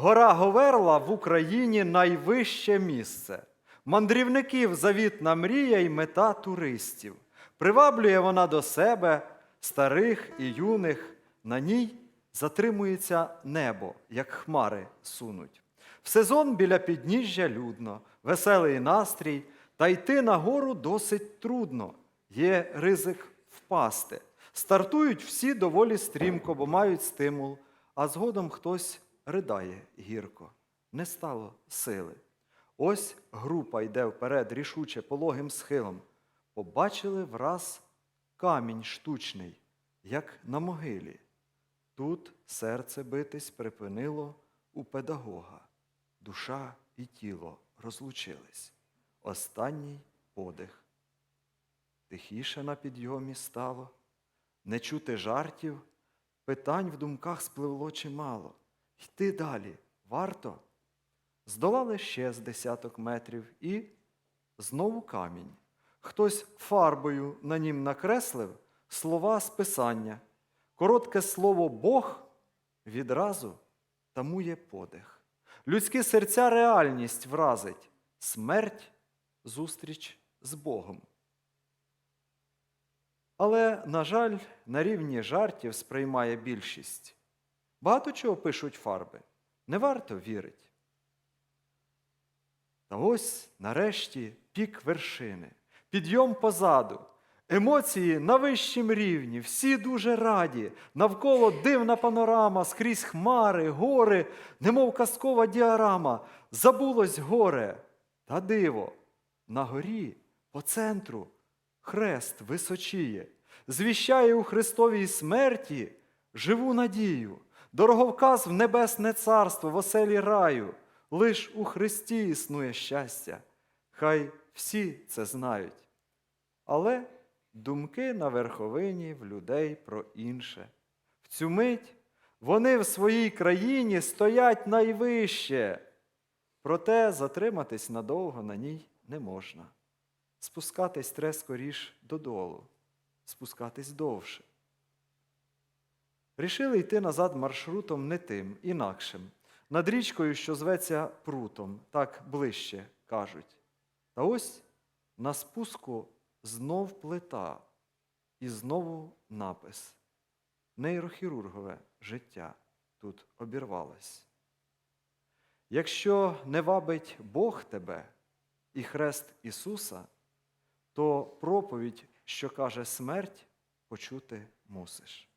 Гора Говерла в Україні найвище місце. Мандрівників завітна мрія й мета туристів. Приваблює вона до себе старих і юних. На ній затримується небо, як хмари сунуть. В сезон біля підніжжя людно, веселий настрій, та йти на гору досить трудно. Є ризик впасти. Стартують всі доволі стрімко, бо мають стимул, а згодом хтось ридає гірко. Не стало сили. Ось група йде вперед рішуче пологим схилом. Побачили враз камінь штучний, як на могилі. Тут серце битись припинило у педагога. Душа і тіло розлучились. Останній подих. Тихіше на підйомі стало, не чути жартів, питань в думках спливло чимало. Йти далі варто. Здолали ще з десяток метрів і знову камінь. Хтось фарбою на нім накреслив слова з писання. Коротке слово Бог відразу тамує подих. Людські серця реальність вразить, смерть зустріч з Богом. Але, на жаль, на рівні жартів сприймає більшість. Багато чого пишуть фарби. Не варто вірить. Та ось нарешті пік вершини, підйом позаду, емоції на вищім рівні, всі дуже раді, навколо дивна панорама, скрізь хмари, гори, немов казкова діарама, забулось горе. Та диво, на горі, по центру, хрест височіє, звіщає у Христовій смерті живу надію, дороговказ в небесне царство, в оселі раю. Лиш у Христі існує щастя. Хай всі це знають. Але думки на верховині в людей про інше. В цю мить вони в своїй країні стоять найвище. Проте затриматись надовго на ній не можна. Спускатись треба скоріш додолу, спускатись довше. Рішили йти назад маршрутом не тим, інакшим, над річкою, що зветься прутом, так ближче кажуть. Та ось на спуску знов плита і знову напис. Нейрохірургове життя тут обірвалось. Якщо не вабить Бог тебе і хрест Ісуса, то проповідь, що каже смерть, почути мусиш.